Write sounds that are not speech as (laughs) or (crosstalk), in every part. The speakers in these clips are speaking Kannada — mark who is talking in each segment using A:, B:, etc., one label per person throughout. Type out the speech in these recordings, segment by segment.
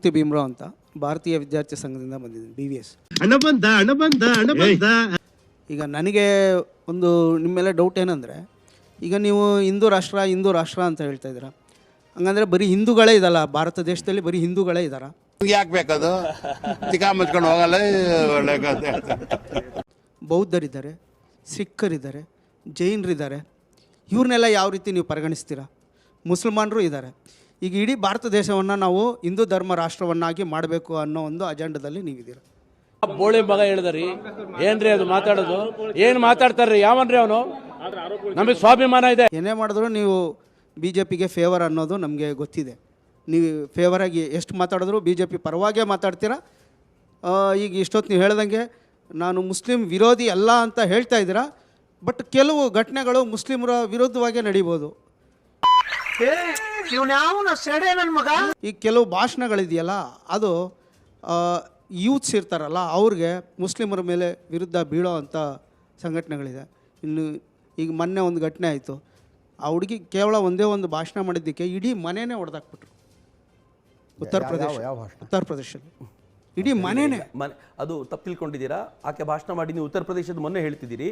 A: ಮೂರ್ತಿ ಭೀಮ್ರಾವ್ ಅಂತ ಭಾರತೀಯ ವಿದ್ಯಾರ್ಥಿ ಸಂಘದಿಂದ ಬಂದಿದ್ದೀನಿ ಬಿ ವಿ ಎಸ್
B: ಹಣ ಬಂದ ಹಣ ಬಂದ ಹಣ ಬಂದ
A: ಈಗ ನನಗೆ ಒಂದು ನಿಮ್ಮೆಲ್ಲ ಮೇಲೆ ಡೌಟ್ ಏನಂದರೆ ಈಗ ನೀವು ಹಿಂದೂ ರಾಷ್ಟ್ರ ಹಿಂದೂ ರಾಷ್ಟ್ರ ಅಂತ ಹೇಳ್ತಾ ಇದ್ದೀರಾ. ಹಂಗಂದ್ರೆ ಬರೀ ಹಿಂದೂಗಳೇ ಇದಲ್ಲ ಭಾರತ ದೇಶದಲ್ಲಿ ಬರೀ ಹಿಂದೂಗಳೇ ಇದ್ದಾರಾ
C: ಯಾಕೆ ಬೇಕದು? ತಿಕಾ ಮುಚ್ಕೊಂಡು ಹೋಗಲ್ಲ ಒಳ್ಳೆ ಕಥೆ.
A: ಬೌದ್ಧರಿದ್ದಾರೆ ಸಿಖ್ಖರಿದ್ದಾರೆ ಜೈನರಿದ್ದಾರೆ. ಇವ್ರನ್ನೆಲ್ಲ ಯಾವ ರೀತಿ ನೀವು ಪರಿಗಣಿಸ್ತೀರಾ? ಮುಸಲ್ಮಾನರು ಇದ್ದಾರೆ. ಈಗ ಇಡೀ ಭಾರತ ದೇಶವನ್ನು ನಾವು ಹಿಂದೂ ಧರ್ಮ ರಾಷ್ಟ್ರವನ್ನಾಗಿ ಮಾಡಬೇಕು ಅನ್ನೋ ಒಂದು ಅಜೆಂಡದಲ್ಲಿ ನೀವಿದ್ದೀರಾ.
D: ಬೋಳಿ ಮಗ ಹೇಳಿದ್ರಿ ಏನ್ರಿ ಅದು ಮಾತಾಡೋದು? ಏನ್ ಮಾತಾಡ್ತಾರ್ರಿ? ಯಾವನ್ರಿ ಅವನು? ನಮಗೆ ಸ್ವಾಭಿಮಾನ ಇದೆ.
A: ಏನೇ ಮಾಡಿದ್ರು ನೀವು ಬಿ ಜೆ ಪಿಗೆ ಫೇವರ್ ಅನ್ನೋದು ನಮಗೆ ಗೊತ್ತಿದೆ. ನೀವು ಫೇವರಾಗಿ ಎಷ್ಟು ಮಾತಾಡಿದ್ರು ಬಿ ಜೆ ಪಿ ಪರವಾಗೇ ಮಾತಾಡ್ತೀರಾ ಈಗ ಇಷ್ಟೊತ್ತು ನೀವು ಹೇಳ್ದಂಗೆ ನಾನು ಮುಸ್ಲಿಂ ವಿರೋಧಿ ಅಲ್ಲ ಅಂತ ಹೇಳ್ತಾ ಇದ್ದೀರಾ ಬಟ್ ಕೆಲವು ಘಟನೆಗಳು ಮುಸ್ಲಿಮರ ವಿರುದ್ಧವಾಗೇ ನಡೀಬೋದು. ಈ ಕೆಲವು ಭಾಷಣಗಳಿದೆಯಲ್ಲ ಅದು ಯೂತ್ಸ್ ಇರ್ತಾರಲ್ಲ ಅವ್ರಿಗೆ ಮುಸ್ಲಿಮರ ಮೇಲೆ ವಿರುದ್ಧ ಬೀಳೋ ಅಂಥ ಸಂಘಟನೆಗಳಿದೆ. ಇನ್ನು ಈಗ ಮೊನ್ನೆ ಒಂದು ಘಟನೆ ಆಯಿತು. ಆ ಹುಡುಗಿ ಕೇವಲ ಒಂದೇ ಒಂದು ಭಾಷಣ ಮಾಡಿದ್ದಕ್ಕೆ ಇಡೀ ಮನೆನೇ ಹೊಡೆದಾಕ್ಬಿಟ್ರು ಉತ್ತರ ಪ್ರದೇಶ ಉತ್ತರ ಪ್ರದೇಶದಲ್ಲಿ. ಇಡೀ ಮನೆನೇ.
E: ಮನೆ ಅದು ತಪ್ಪು ತಿಳ್ಕೊಂಡಿದ್ದೀರಾ? ಆಕೆ ಭಾಷಣ ಮಾಡಿ ನೀವು ಉತ್ತರ ಪ್ರದೇಶದ ಮೊನ್ನೆ ಹೇಳ್ತಿದ್ದೀರಿ.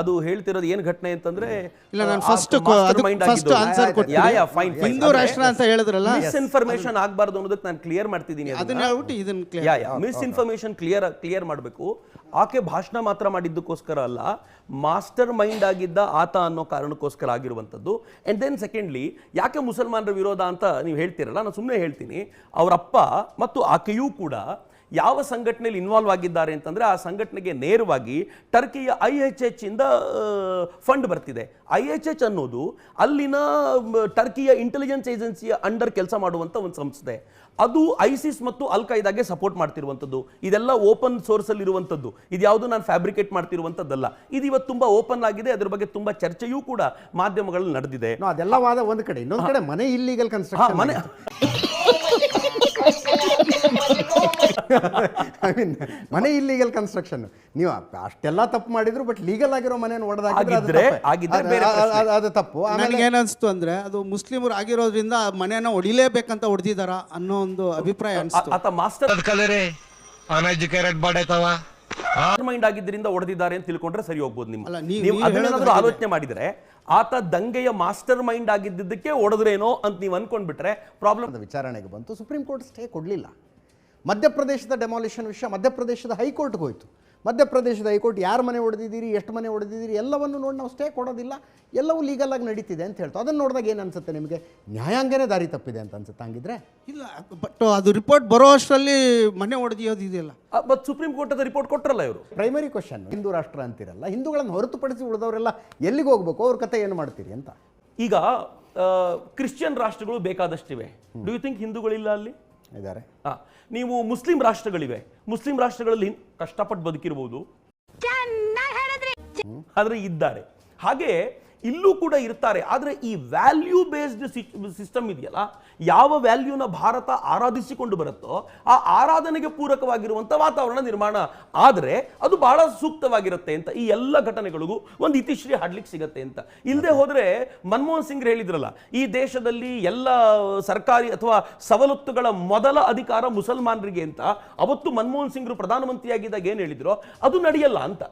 E: ಅದು ಹೇಳ್ತಿರೋದು ಏನ್ ಘಟನೆ ಅಂತಂದ್ರೆ
A: ಇಲ್ಲ, ನಾನು ಫಸ್ಟ್ ಮೈಂಡ್ ಫಸ್ಟ್ ಆನ್ಸರ್ ಕೊಟ್ಟೆ ಫೈನ್ ಹಿಂದೂ ರಾಷ್ಟ್ರ ಅಂತ ಹೇಳಿದ್ರಲ್ಲ?
E: ಮಿಸ್ಇನ್ಫಾರ್ಮೇಶನ್ ಆಗಬಾರ್ದು ಅನ್ನೋದಕ್ಕೆ ನಾನು ಕ್ಲಿಯರ್ ಮಾಡ್ತಿದ್ದೀನಿ
A: ಅದನ್ನ. ಹೇಳ್ಬಿಟ್ಟು ಇದನ್ನ
E: yeah
A: clear
E: yeah misinformation clear clear ಮಾಡಬೇಕು. ಆಕೆ ಭಾಷಣ ಮಾತ್ರ ಮಾಡಿದ್ದಕ್ಕೋಸ್ಕರ ಅಲ್ಲ, ಮಾಸ್ಟರ್ ಮೈಂಡ್ ಆಗಿದ್ದ ಆತ ಅನ್ನೋ ಕಾರಣಕ್ಕೋಸ್ಕರ ಆಗಿರುವಂಥದ್ದು. ಅಂಡ್ ದೆನ್ ಸೆಕೆಂಡ್ಲಿ ಯಾಕೆ ಮುಸಲ್ಮಾನರ ವಿರೋಧ ಅಂತ ನೀವು ಹೇಳ್ತೀರಲ್ಲ, ನಾನು ಸುಮ್ಮನೆ ಹೇಳ್ತೀನಿ. ಅವರಪ್ಪ ಮತ್ತು ಆಕೆಯೂ ಕೂಡ ಯಾವ ಸಂಘಟನೆಯಲ್ಲಿ ಇನ್ವಾಲ್ವ್ ಆಗಿದ್ದಾರೆ ಅಂತಂದರೆ ಆ ಸಂಘಟನೆಗೆ ನೇರವಾಗಿ ಟರ್ಕಿಯ ಐ ಎಚ್ ಎಚ್ ಇಂದ ಫಂಡ್ ಬರ್ತಿದೆ. ಐ ಎಚ್ ಎಚ್ ಅನ್ನೋದು ಅಲ್ಲಿನ ಟರ್ಕಿಯ ಇಂಟೆಲಿಜೆನ್ಸ್ ಏಜೆನ್ಸಿಯ ಅಂಡರ್ ಕೆಲಸ ಮಾಡುವಂಥ ಒಂದು ಸಂಸ್ಥೆ. ಅದು ಐಸಿಸ್ ಮತ್ತು ಅಲ್ ಖೈದಾಗೆ ಸಪೋರ್ಟ್ ಮಾಡ್ತಿರುವಂಥದ್ದು. ಇದೆಲ್ಲ ಓಪನ್ ಸೋರ್ಸಲ್ಲಿ ಇರುವಂಥದ್ದು. ಇದು ಯಾವುದು ನಾನು ಫ್ಯಾಬ್ರಿಕೇಟ್ ಮಾಡ್ತಿರುವಂಥದ್ದಲ್ಲ. ಇದು ಇವತ್ತು ತುಂಬ ಓಪನ್ ಆಗಿದೆ. ಅದರ ಬಗ್ಗೆ ತುಂಬ ಚರ್ಚೆಯೂ ಕೂಡ ಮಾಧ್ಯಮಗಳಲ್ಲಿ ನಡೆದಿದೆ.
F: ನೋ, ಅದೆಲ್ಲ ವಾದ ಒಂದು ಕಡೆ. ಇನ್ನೊಂದು ಕಡೆ ಮನೆ ಇಲ್ಲಿಗಲ್ ಕನ್ಸ್ಟ್ರಕ್ಷನ್
E: ಮನೆ (laughs) (laughs)
F: ಐ ಮೀನ್ ಮನೆ ಇಲ್ಲಿಗಲ್ ಕನ್ಸ್ಟ್ರಕ್ಷನ್ ನೀವು ಅಷ್ಟೆಲ್ಲ ತಪ್ಪು ಮಾಡಿದ್ರು ಬಟ್ ಲೀಗಲ್ ಆಗಿರೋ ಮನೆಯನ್ನು
E: ಬೇರೆ
F: ಅದು ತಪ್ಪು. ನನಗೆ
A: ಏನನ್ಸ್ತು ಅಂದ್ರೆ ಅಂದರೆ ಅದು ಮುಸ್ಲಿಮರು ಆಗಿರೋದ್ರಿಂದ ಆ ಮನೆಯನ್ನ ಹೊಡಿಲೇಬೇಕಂತ ಹೊಡೆದಿದಾರ ಅನ್ನೋ ಒಂದು ಅಭಿಪ್ರಾಯ ಅನ್ಸ್ತು.
E: ಆತ ಮಾಸ್ಟರ್
B: ಕಲರೆ ಅನ್ಎಜುಕೇಟೆಡ್ ಬಾಡೈತವ
E: ಮೈಂಡ್ ಆಗಿದ್ದರಿಂದ ಹೊಡೆದಿದ್ದಾರೆ ಅಂತ ತಿಳ್ಕೊಂಡ್ರೆ ಸರಿ ಹೋಗ್ಬೋದು ನಿಮ್ಮ
A: ಅಲ್ಲ, ನೀವ್-
E: ನೀವು
A: ನೀವ್
E: ಅದನ್ನೇನಾದ್ರೂ
A: ಹೇಳೋದು
E: ಆಲೋಚನೆ ಮಾಡಿದ್ರೆ ಆತ ದಂಗೆಯ ಮಾಸ್ಟರ್ ಮೈಂಡ್ ಆಗಿದ್ದಕ್ಕೆ ಹೊಡೆದ್ರೇನೋ ಅಂತ ನೀವು ಅನ್ಕೊಂಡ್ಬಿಟ್ರೆ ಪ್ರಾಬ್ಲಮ್
F: ವಿಚಾರಣೆಗೆ ಬಂತು ಸುಪ್ರೀಂ ಕೋರ್ಟ್ ಸ್ಟೇ ಕೊಡಲಿಲ್ಲ. ಮಧ್ಯಪ್ರದೇಶದ ಡೆಮಾಲಿಷನ್ ವಿಷಯ ಮಧ್ಯಪ್ರದೇಶದ ಹೈಕೋರ್ಟ್ಗೆ ಹೋಯಿತು. ಮಧ್ಯಪ್ರದೇಶದ ಹೈಕೋರ್ಟ್ ಯಾರು ಮನೆ ಹೊಡೆದಿದ್ದೀರಿ ಎಷ್ಟು ಮನೆ ಹೊಡೆದಿದ್ದೀರಿ ಎಲ್ಲವನ್ನು ನೋಡಿ ನಾವು ಸ್ಟೇ ಕೊಡೋದಿಲ್ಲ. ಎಲ್ಲವೂ ಲೀಗಲ್ ಆಗಿ ನಡೀತಿದೆ ಅಂತ ಹೇಳ್ತು. ಅದನ್ನು ನೋಡಿದಾಗ ಏನು ಅನ್ಸುತ್ತೆ ನಿಮಗೆ? ನ್ಯಾಯಾಂಗನೇ ದಾರಿ ತಪ್ಪಿದೆ ಅಂತ ಅನ್ಸುತ್ತೆ. ಹಂಗಿದ್ರೆ?
A: ಇಲ್ಲ ಬಟ್ ಅದು ರಿಪೋರ್ಟ್ ಬರೋ ಅಷ್ಟರಲ್ಲಿ ಮನೆ ಹೊಡೆದಿಯೋದಿದೆಯಲ್ಲ
E: ಬಟ್ ಸುಪ್ರೀಂ ಕೋರ್ಟದ ಅದ ರಿಪೋರ್ಟ್ ಕೊಟ್ಟರಲ್ಲ ಇವರು?
F: ಪ್ರೈಮರಿ ಕ್ವಶನ್ ಹಿಂದೂ ರಾಷ್ಟ್ರ ಅಂತಿರಲ್ಲ ಹಿಂದೂಗಳನ್ನು ಹೊರತುಪಡಿಸಿ ಉಳಿದವರೆಲ್ಲ ಎಲ್ಲಿಗೆ ಹೋಗ್ಬೇಕು? ಅವ್ರ ಕತೆ ಏನು ಮಾಡ್ತೀರಿ ಅಂತ?
E: ಈಗ ಕ್ರಿಶ್ಚಿಯನ್ ರಾಷ್ಟ್ರಗಳು ಬೇಕಾದಷ್ಟಿವೆ. ಡೂ ಯು ಥಿಂಕ್ ಹಿಂದೂಗಳಿಲ್ಲ ಅಲ್ಲಿ?
F: ಇದ್ದಾರೆ.
E: ನೀವು ಮುಸ್ಲಿಂ ರಾಷ್ಟ್ರಗಳಿವೆ. ಮುಸ್ಲಿಂ ರಾಷ್ಟ್ರಗಳಲ್ಲಿ ಕಷ್ಟಪಟ್ಟು ಬದುಕಿರಬಹುದು ಆದ್ರೆ ಇದ್ದಾರೆ. ಹಾಗೆ ಇಲ್ಲೂ ಕೂಡ ಇರ್ತಾರೆ. ಆದರೆ ಈ ವ್ಯಾಲ್ಯೂ ಬೇಸ್ಡ್ ಸಿಸ್ಟಮ್ ಇದೆಯಲ್ಲ ಯಾವ ವ್ಯಾಲ್ಯೂನ ಭಾರತ ಆರಾಧಿಸಿಕೊಂಡು ಬರುತ್ತೋ ಆ ಆರಾಧನೆಗೆ ಪೂರಕವಾಗಿರುವಂಥ ವಾತಾವರಣ ನಿರ್ಮಾಣ ಆದರೆ ಅದು ಬಹಳ ಸೂಕ್ತವಾಗಿರುತ್ತೆ ಅಂತ ಈ ಎಲ್ಲ ಘಟನೆಗಳಿಗೂ ಒಂದು ಇತಿಶ್ರೀ ಹಾಡ್ಲಿಕ್ಕೆ ಸಿಗತ್ತೆ ಅಂತ. ಇಲ್ಲದೆ ಹೋದರೆ ಮನಮೋಹನ್ ಸಿಂಗ್ ಹೇಳಿದ್ರಲ್ಲ ಈ ದೇಶದಲ್ಲಿ ಎಲ್ಲ ಸರ್ಕಾರಿ ಅಥವಾ ಸವಲತ್ತುಗಳ ಮೊದಲ ಅಧಿಕಾರ ಮುಸಲ್ಮಾನರಿಗೆ ಅಂತ ಅವತ್ತು ಮನಮೋಹನ್ ಸಿಂಗ್ರು ಪ್ರಧಾನಮಂತ್ರಿಯಾಗಿದ್ದಾಗ ಏನು ಹೇಳಿದ್ರು? ಅದು ನಡೆಯಲ್ಲ ಅಂತ.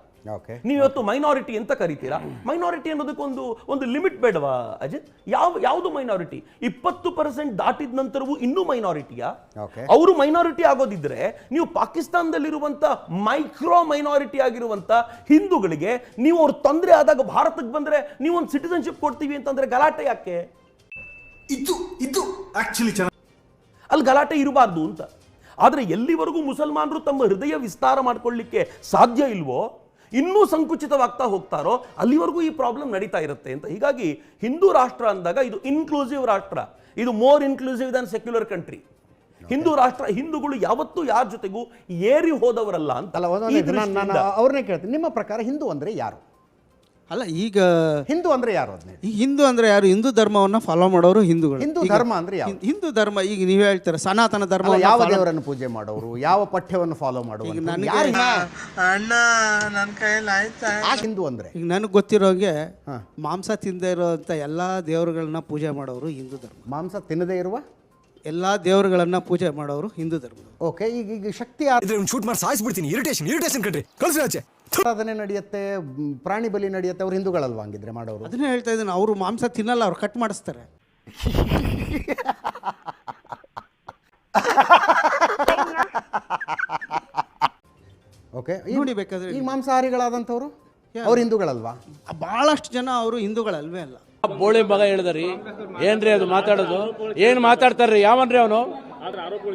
E: ನೀವು ಇವತ್ತು ಮೈನಾರಿಟಿ ಅಂತ ಕರಿತೀರಾ? ಮೈನಾರಿಟಿ ಅನ್ನೋದಕ್ಕೊಂದು ಒಂದು ಲಿಮಿಟ್ ಬೇಡವಾ ಅಜಿತ್? ಯಾವ ಯಾವುದು ಮೈನಾರಿಟಿ ಇಪ್ಪತ್ತು ಪರ್ಸೆಂಟ್ ದಾಟಿದ ನಂತರವೂ ಇನ್ನೂ ಮೈನಾರಿಟಿಯಾ. ಅವರು ಮೈನಾರಿಟಿ ಆಗೋದಿದ್ರೆ ನೀವು ಪಾಕಿಸ್ತಾನದಲ್ಲಿರುವಂತ ಮೈಕ್ರೋ ಮೈನಾರಿಟಿ ಆಗಿರುವಂತ ಹಿಂದೂಗಳಿಗೆ ನೀವು ಅವ್ರ ತೊಂದರೆ ಆದಾಗ ಭಾರತಕ್ಕೆ ಬಂದ್ರೆ ನೀವು ಒಂದು ಸಿಟಿಸನ್ಶಿಪ್ ಕೊಡ್ತೀವಿ ಅಂತಂದ್ರೆ ಗಲಾಟೆ ಯಾಕೆ?
G: ಇದು ಇದು ಆಕ್ಚುಲಿ
E: ಅಲ್ಲಿ ಗಲಾಟೆ ಇರಬಾರ್ದು ಅಂತ. ಆದರೆ ಎಲ್ಲಿವರೆಗೂ ಮುಸಲ್ಮಾನರು ತಮ್ಮ ಹೃದಯ ವಿಸ್ತಾರ ಮಾಡ್ಕೊಳ್ಳಿಕ್ಕೆ ಸಾಧ್ಯ ಇಲ್ವೋ? ಇನ್ನೂ ಸಂಕುಚಿತವಾಗ್ತಾ ಹೋಗ್ತಾರೋ ಅಲ್ಲಿವರೆಗೂ ಈ ಪ್ರಾಬ್ಲಮ್ ನಡೀತಾ ಇರುತ್ತೆ ಅಂತ. ಹೀಗಾಗಿ ಹಿಂದೂ ರಾಷ್ಟ್ರ ಅಂದಾಗ ಇದು ಇನ್ಕ್ಲೂಸಿವ್ ರಾಷ್ಟ್ರ. ಇದು more inclusive than secular country Hindu Rashtra ಹಿಂದೂಗಳು ಯಾವತ್ತೂ ಯಾರ ಜೊತೆಗೂ ಏರಿ ಹೋದವರಲ್ಲ ಅಂತ
F: ಅವ್ರನ್ನೇ ಕೇಳ್ತೀನಿ. ನಿಮ್ಮ ಪ್ರಕಾರ ಹಿಂದೂ ಅಂದ್ರೆ ಯಾರು?
A: ಅಲ್ಲ ಈಗ
F: ಹಿಂದೂ ಅಂದ್ರೆ ಯಾರು ಅದನ್ನೇ
A: ಈ ಹಿಂದೂ ಅಂದ್ರೆ ಯಾರು? ಹಿಂದೂ ಧರ್ಮವನ್ನ ಫಾಲೋ ಮಾಡೋರು ಹಿಂದೂಗಳು.
F: ಹಿಂದೂ
A: ಈಗ
F: ಧರ್ಮ ಅಂದ್ರೆ ಯಾವ್ದು?
A: ಹಿಂದೂ ಧರ್ಮ ಈಗ ನೀವು ಹೇಳ್ತೀರ ಸನಾತನ ಧರ್ಮ
F: ಅಲ್ಲ ಯಾವ ದೇವರನ್ನು ಪೂಜೆ ಮಾಡೋರು? ಯಾವ ಪಠ್ಯವನ್ನು ಫಾಲೋ ಮಾಡೋರು
A: ನನಗೆ-
F: ಯಾರು
G: ಅಣ್ಣ ನನ್ನ ಕೈಯಲ್ಲಿ ಆಯ್ತಾ?
F: ಹಿಂದೂ ಅಂದ್ರೆ?
A: ಈಗ ನನಗೆ ಗೊತ್ತಿರೋಂಗೆ
F: ಹಾ.
A: ಮಾಂಸ ತಿಂದೇ ಇರೋಂಥ ಎಲ್ಲಾ ದೇವರುಗಳನ್ನ ಪೂಜೆ ಮಾಡೋರು ಹಿಂದೂ ಧರ್ಮ.
F: ಮಾಂಸ ತಿನ್ನದೇ ಇರುವ?
A: ಎಲ್ಲ ದೇವರುಗಳನ್ನ ಪೂಜೆ ಮಾಡೋರು ಹಿಂದೂ ಧರ್ಮ
F: ಓಕೆ ಈಗ ಈಗ ಶಕ್ತಿ
H: ಶೂಟ್ ಮಾಡಿ ಸಾಯಿಸ್ಬಿಡ್ತೀನಿ. ಇರಿಟೇಷನ್ ಇರಿಟೇಷನ್ ಕಣ್ರಿ. ಕಳ್ಸಿ ಆಚೆ.
F: ಆರಾಧನೆ ನಡೆಯುತ್ತೆ ಮ್, ಪ್ರಾಣಿ ಬಲಿ ನಡೆಯುತ್ತೆ ಅವ್ರು ಹಿಂದೂಗಳಲ್ವಾ ಹಂಗಿದ್ರೆ ಮಾಡೋರು?
A: ಅದನ್ನೇ ಹೇಳ್ತಾ ಇದ್ದೀನಿ ಅವರು ಮಾಂಸ ತಿನ್ನಲ್ಲ ಅವ್ರು ಕಟ್ ಮಾಡಿಸ್ತಾರೆ.
F: ಓಕೆ
A: ನೋಡಿ ಬೇಕಾದ್ರೆ
F: ಈ ಮಾಂಸಾಹಾರಿಗಳಾದಂಥವ್ರು? ಅವ್ರು ಹಿಂದೂಗಳಲ್ವಾ?
A: ಬಹಳಷ್ಟು ಜನ ಅವರು ಹಿಂದೂಗಳಲ್ವೇ ಅಲ್ಲ.
D: ಬೋಳಿ ಮಗ ಹೇಳಿದ್ರಿ. ಏನ್ರಿ ಅದು ಮಾತಾಡೋದು? ಏನ್ ಮಾತಾಡ್ತಾರ್ರಿ? ಯಾವನ್ರಿ ಅವನು?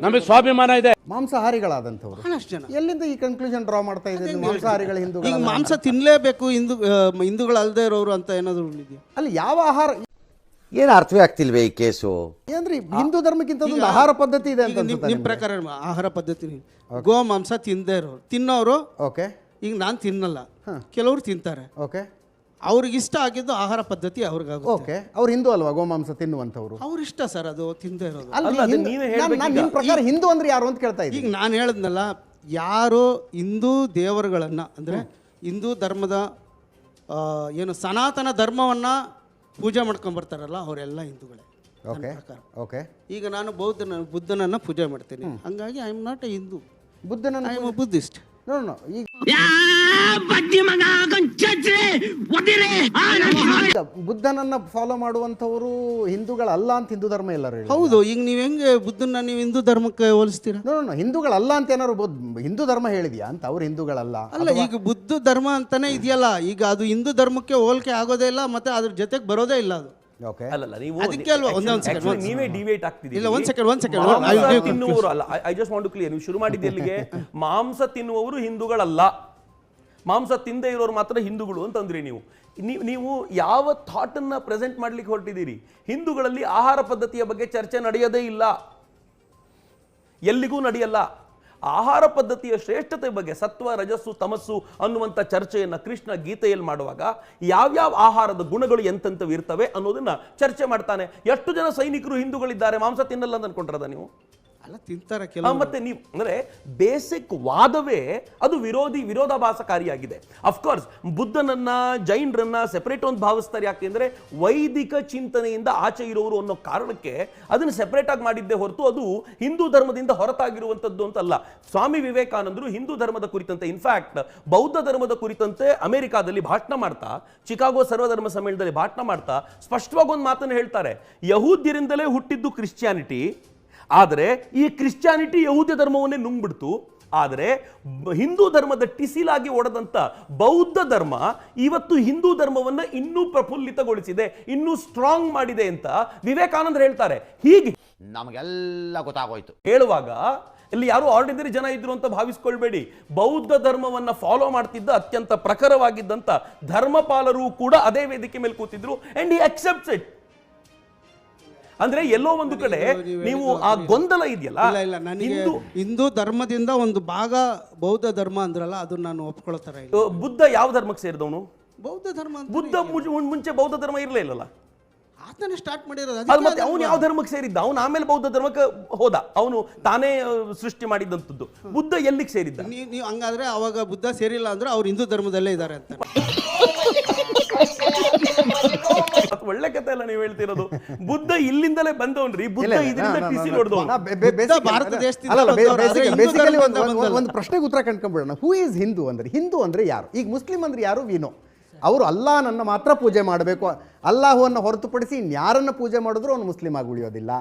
D: ನಮಗೆ ಸ್ವಾಭಿಮಾನ ಇದೆ.
F: ಮಾಂಸಾಹಾರಿಗಳಾದಂಥವ್ರು.
A: ಬಹಳಷ್ಟು ಜನ.
F: ಎಲ್ಲಿಂದ ಈ ಕನ್ಕ್ಲೂಷನ್ ಡ್ರಾ ಮಾಡ್ತಾ ಇದ್ದೀರಿ? ಮಾಂಸಾಹಾರಿಗಳ
A: ಈಗ
F: ಹಿಂದೂಗಳು
A: ಮಾಂಸ ತಿನ್ನಲೇಬೇಕು ಹಿಂದೂ ಹಿಂದೂಗಳಲ್ಲದೆ ಇರೋರು ಅಂತ ಏನಾದರೂ ಇದೆಯಾ
F: ಅಲ್ಲಿ ಯಾವ ಆಹಾರ
I: ಏನು ಅರ್ಥವೇ ಆಗ್ತಿಲ್ವೇ ಈ ಕೇಸು?
F: ಏನ್ರಿ ಹಿಂದೂ ಧರ್ಮಕ್ಕಿಂತ ಒಂದು ಆಹಾರ ಪದ್ಧತಿ ಇದೆ ಅಂತ
A: ಈಗ
F: ಅನ್ಸುತ್ತಾ
A: ನಿಮ್ಮ ಪ್ರಕಾರ ಆಹಾರ ಪದ್ಧತಿ. ಗೋ ಮಾಂಸ ತಿಂದೇ ಇರೋರು. ತಿನ್ನೋರು
F: ಓಕೆ
A: ಈಗ ನಾನು ತಿನ್ನಲ್ಲ. ಕೆಲವರು ತಿಂತಾರೆ.
F: ಓಕೆ.
A: ಅವ್ರಿಗೆ ಇಷ್ಟ ಆಗಿದ್ದು ಆಹಾರ ಪದ್ಧತಿ ಅವ್ರಿಗಾಗುತ್ತೆ.
F: ಓಕೆ. ಅವ್ರು ಹಿಂದೂ ಅಲ್ವಾ? ಗೋಮಾಂಸ ತಿನ್ನುವಂಥವ್ರು.
A: ಅವ್ರ ಇಷ್ಟ ಸರ್ ಅದು ತಿಂದೇ ಇರೋದು.
F: ಅಲ್ಲ. ನಿಮ್ಮ ಪ್ರಕಾರ ಹಿಂದೂ ಅಂದ್ರೆ ಯಾರು ಅಂತ ಕೇಳ್ತಾ
A: ಈಗ
F: ಇದ್ದೀನಿ
A: ನಾನು ಹೇಳಿದ್ನಲ್ಲ ಯಾರು ಹಿಂದೂ ದೇವರುಗಳನ್ನು ಅಂದರೆ ಹಿಂದೂ ಧರ್ಮದ ಆ, ಏನು ಸನಾತನ ಧರ್ಮವನ್ನು ಪೂಜೆ ಮಾಡ್ಕೊಂಬರ್ತಾರಲ್ಲ ಅವರೆಲ್ಲ ಹಿಂದೂಗಳೇ. ನನ್ನ
F: ಓಕೆ.
A: ಪ್ರಕಾರ.
F: ಓಕೆ.
A: ಈಗ ನಾನು ಬೌದ್ಧನ ಬುದ್ಧನನ್ನು ಪೂಜೆ ಮಾಡ್ತೀನಿ. ಹಂಗಾಗಿ I am not a Hindu.
F: ಬುದ್ಧನ
A: I am a Buddhist.
F: No no ಈಗ ಬುದ್ಧನನ್ನ ಫಾಲೋ ಮಾಡುವಂತವರು ಹಿಂದೂಗಳಲ್ಲ ಅಂತ ಹಿಂದೂ ಧರ್ಮ ಎಲ್ಲರೂ ಹೇಳಿ
A: ಹೌದು ಈಗ ನೀವು ಹೆಂಗೆ ಬುದ್ಧನ ನೀವು ಹಿಂದೂ ಧರ್ಮಕ್ಕೆ ಹೋಲಿಸ್ತೀರಾ?
F: ನೋಡೋಣ ನೋ ಹಿಂದೂಗಳಲ್ಲ ಅಂತ ಏನಾರು ಬೌದ್ಧ- ಹಿಂದೂ ಧರ್ಮ ಹೇಳಿದ್ಯಾ ಅಂತ ಅವ್ರು ಹಿಂದೂಗಳಲ್ಲ?
A: ಅಲ್ಲ ಈಗ ಬುದ್ಧ ಧರ್ಮ ಅಂತಾನೆ ಇದೆಯಲ್ಲ ಈಗ ಅದು ಹಿಂದೂ ಧರ್ಮಕ್ಕೆ ಹೋಲಿಕೆ ಆಗೋದೇ ಇಲ್ಲ ಮತ್ತೆ ಅದ್ರ ಜೊತೆಗೆ ಬರೋದೇ ಇಲ್ಲ ಅದು.
F: ಓಕೆ
E: ಅಲ್ಲಲ್ಲ ನೀವು
A: ಅದಕ್ಕೆ ಅಲ್ವಾ? ಒಂದೇ ಒಂದ್ second,
E: actually ನೀವೇ ಡಿವೇಟ್ ಆಗ್ತಿದ್ದೀರಿ.
A: ಇಲ್ಲ, ಒಂದ್ second, ಒಂದ್ second.
E: ಮಾಂಸ ತಿನ್ನುವವರು ಅಲ್ಲ I just want to clear ನೀವು ಶುರು ಮಾಡಿದ್ದು ಎಲ್ಲಿಗೆ? (laughs) ಮಾಂಸ ತಿನ್ನುವವರು ಹಿಂದೂಗಳಲ್ಲ. ಮಾಂಸ ತಿಂದೇ ಇರೋರು ಮಾತ್ರ ಹಿಂದೂಗಳು ಅಂತಂದ್ರಿ ನೀವು. ನೀವು ನೀವು ಯಾವ ಥಾಟ್ ಅನ್ನ ಪ್ರೆಸೆಂಟ್ ಮಾಡ್ಲಿಕ್ಕೆ ಹೊರಟಿದ್ದೀರಿ? ಹಿಂದೂಗಳಲ್ಲಿ ಆಹಾರ ಪದ್ಧತಿಯ ಬಗ್ಗೆ ಚರ್ಚೆ ನಡೆಯೋದೇ ಇಲ್ಲ. ಎಲ್ಲಿಗೂ ನಡೆಯಲ್ಲ. ಆಹಾರ ಪದ್ಧತಿಯ ಶ್ರೇಷ್ಠತೆ ಬಗ್ಗೆ ಸತ್ವ, ರಜಸ್ಸು, ತಮಸ್ಸು ಅನ್ನುವಂಥ ಚರ್ಚೆಯನ್ನ ಕೃಷ್ಣ ಗೀತೆಯಲ್ಲಿ ಮಾಡುವಾಗ ಯಾವ್ಯಾವ ಆಹಾರದ ಗುಣಗಳು ಎಂತೆಂಥವು ಇರ್ತವೆ ಅನ್ನೋದನ್ನ ಚರ್ಚೆ ಮಾಡ್ತಾನೆ. ಎಷ್ಟು ಜನ ಸೈನಿಕರು ಹಿಂದೂಗಳಿದ್ದಾರೆ ಮಾಂಸ ತಿನ್ನಲ್ಲ ಅಂತ ಅನ್ಕೊಂಡ್ರದ ನೀವು?
A: ಅಲ್ಲ, ತಿಂತಾರೆ ಕೆಲವು
E: ಮತ್ತೆ ನೀವು, ಅಂದ್ರೆ ಬೇಸಿಕ್ ವಾದವೇ ಅದು ವಿರೋಧಿ ವಿರೋಧಾಭಾಸಕಾರಿಯಾಗಿದೆ. ಅಫ್ಕೋರ್ಸ್ ಬುದ್ಧನನ್ನ, ಜೈನರನ್ನ ಸೆಪರೇಟ್ ಒಂದು ಭಾವಿಸ್ತಾರೆ ಯಾಕೆ ಯಾಕೆಂದ್ರೆ ವೈದಿಕ ಚಿಂತನೆಯಿಂದ ಆಚೆ ಇರೋರು ಅನ್ನೋ ಕಾರಣಕ್ಕೆ ಅದನ್ನು ಸೆಪರೇಟ್ ಆಗಿ ಮಾಡಿದ್ದೇ ಹೊರತು ಅದು ಹಿಂದೂ ಧರ್ಮದಿಂದ ಹೊರತಾಗಿರುವಂತದ್ದು ಅಂತಲ್ಲ. ಸ್ವಾಮಿ ವಿವೇಕಾನಂದರು ಹಿಂದೂ ಧರ್ಮದ ಕುರಿತಂತೆ ಇನ್ಫ್ಯಾಕ್ಟ್ ಬೌದ್ಧ ಧರ್ಮದ ಕುರಿತಂತೆ ಅಮೆರಿಕಾದಲ್ಲಿ ಭಾಷಣ ಮಾಡ್ತಾ, ಚಿಕಾಗೋ ಸರ್ವಧರ್ಮ ಸಮ್ಮೇಳನದಲ್ಲಿ ಭಾಷಣ ಮಾಡ್ತಾ ಸ್ಪಷ್ಟವಾಗಿ ಒಂದು ಮಾತನ್ನು ಹೇಳ್ತಾರೆ. ಯಹೂದ್ಯರಿಂದಲೇ ಹುಟ್ಟಿದ್ದು ಕ್ರಿಶ್ಚಿಯಾನಿಟಿ ಆದರೆ ಈ ಕ್ರಿಶ್ಚಿಯಾನಿಟಿ ಯಹೂದ್ಯ ಧರ್ಮವನ್ನೇ ನುಂಗ್ಬಿಡ್ತು. ಆದರೆ ಹಿಂದೂ ಧರ್ಮದ ಟಿಸಿಲಾಗಿ ಒಡೆದಂಥ ಬೌದ್ಧ ಧರ್ಮ ಇವತ್ತು ಹಿಂದೂ ಧರ್ಮವನ್ನ ಇನ್ನೂ ಪ್ರಫುಲ್ಲಿತಗೊಳಿಸಿದೆ ಇನ್ನೂ ಸ್ಟ್ರಾಂಗ್ ಮಾಡಿದೆ ಅಂತ ವಿವೇಕಾನಂದ್ ಹೇಳ್ತಾರೆ. ಹೀಗೆ
I: ನಮಗೆಲ್ಲ ಗೊತ್ತಾಗೋಯ್ತು.
E: ಹೇಳುವಾಗ ಇಲ್ಲಿ ಯಾರು ಆರ್ಡಿನರಿ ಜನ ಇದ್ರು ಅಂತ ಭಾವಿಸ್ಕೊಳ್ಬೇಡಿ. ಬೌದ್ಧ ಧರ್ಮವನ್ನ ಫಾಲೋ ಮಾಡ್ತಿದ್ದ ಅತ್ಯಂತ ಪ್ರಖರವಾಗಿದ್ದಂಥ ಧರ್ಮಪಾಲರು ಕೂಡ ಅದೇ ವೇದಿಕೆ ಮೇಲೆ ಕೂತಿದ್ರು ಅಂಡ್ ಈ ಅಕ್ಸೆಪ್ಟ್ಸ್ ಇಟ್ ಅಂದ್ರೆ ಎಲ್ಲೋ ಒಂದು ಕಡೆ ನೀವು ಆ ಗೊಂದಲ ಇದೆಯಲ್ಲ?
A: ಇಲ್ಲ ಇಲ್ಲ ನನಗೆ
E: ಹಿಂದೂ
A: ಹಿಂದೂ ಧರ್ಮದಿಂದ ಒಂದು ಭಾಗ ಬೌದ್ಧ ಧರ್ಮ ಅಂದ್ರಲ್ಲ ಅದನ್ನ ನಾನು ಒಪ್ಕೊಳ್ತಾರೆ ಇಲ್ಲ.
E: ಬುದ್ಧ ಯಾವ ಧರ್ಮಕ್ಕೆ ಸೇರಿದವನು?
A: ಬೌದ್ಧ ಧರ್ಮ ಅಂತ
E: ಬುದ್ಧ ಮುಂಚೆ ಬೌದ್ಧ ಧರ್ಮ ಇರಲೇ ಇಲ್ಲಲ್ಲ?
A: ಆತನೇ ಸ್ಟಾರ್ಟ್ ಮಾಡಿರೋದು.
E: ಅದು ಮತ್ತೆ ಅವನು ಯಾವ ಧರ್ಮಕ್ಕೆ ಸೇರಿದ್ದ? ಅವನು ಆಮೇಲೆ ಬೌದ್ಧ ಧರ್ಮಕ್ಕೆ ಹೋದ. ಅವನು ತಾನೇ ಸೃಷ್ಟಿ ಮಾಡಿದಂಥದ್ದು. ಬುದ್ಧ ಎಲ್ಲಿಗೆ ಸೇರಿದ್ದ?
A: ನೀವು ಹಂಗಾದ್ರೆ ಅವಾಗ ಬುದ್ಧ ಸೇರಿಲ್ಲ ಅಂದ್ರೆ ಅವ್ರು ಹಿಂದೂ ಧರ್ಮದಲ್ಲೇ ಇದ್ದಾರೆ ಅಂತ
E: ಅದು ಒಳ್ಳೆ ಕಥೆ ಅಲ್ಲ ನೀವು ಹೇಳ್ತಿರೋದು. ಬುದ್ಧ ಇಲ್ಲಿಂದಲೇ ಬಂದವನ್ರಿ. ಬುದ್ಧ ಇದರಿಂದ ಟಿಸಿ
F: ನಾ-
E: ಹೊಡೆದವನು
F: ನಾ ಬೆ- ಬೆ- basically-
A: ಭಾರತ ದೇಶದಿಂದ
F: ಅಲ್ಲ, ಅಲ್ಲ, ಬೆ-
A: ಬಂದವರು, ಆದ್ರೆ
F: basically-
A: ಹಿಂದೂ
F: basically ಒಂದು- ಪ್ರಶ್ನೆಗೆ ಉತ್ತರ ಕಂಡ್ಕೊಂಡ್ಬಿಡೋಣ ಹೂ ಈಸ್ ಹಿಂದೂ ಅಂದ್ರೆ ಹಿಂದೂ ಅಂದ್ರೆ ಯಾರು? ಈಗ ಮುಸ್ಲಿಂ ಅಂದ್ರೆ ಯಾರು? ವಿನೋ. ಅವರು ಅಲ್ಲಾಹನನ್ನು ಮಾತ್ರ ಪೂಜೆ ಮಾಡಬೇಕು. ಅಲ್ಲಾಹುವನ್ನು ಹೊರತುಪಡಿಸಿ ಇನ್ಯಾರನ್ನು ಪೂಜೆ ಮಾಡಿದ್ರು ಅವನು ಮುಸ್ಲಿಂ ಆಗಿ ಉಳಿಯೋದಿಲ್ಲ.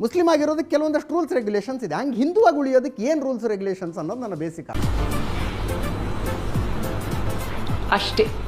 F: ಮುಸ್ಲಿಂ ಆಗಿರೋದಕ್ಕೆ ಕೆಲವೊಂದಷ್ಟು ರೂಲ್ಸ್ ರೆಗ್ಯುಲೇಷನ್ಸ್ ಇದೆ. ಹಂಗೆ ಹಿಂದೂ ಆಗಿ ಉಳಿಯೋದಕ್ಕೆ ಏನು ರೂಲ್ಸ್ ರೆಗ್ಯುಲೇಷನ್ಸ್ ಅನ್ನೋದು ನನ್ನ ಬೇಸಿಕ
J: ಅಷ್ಟೇ.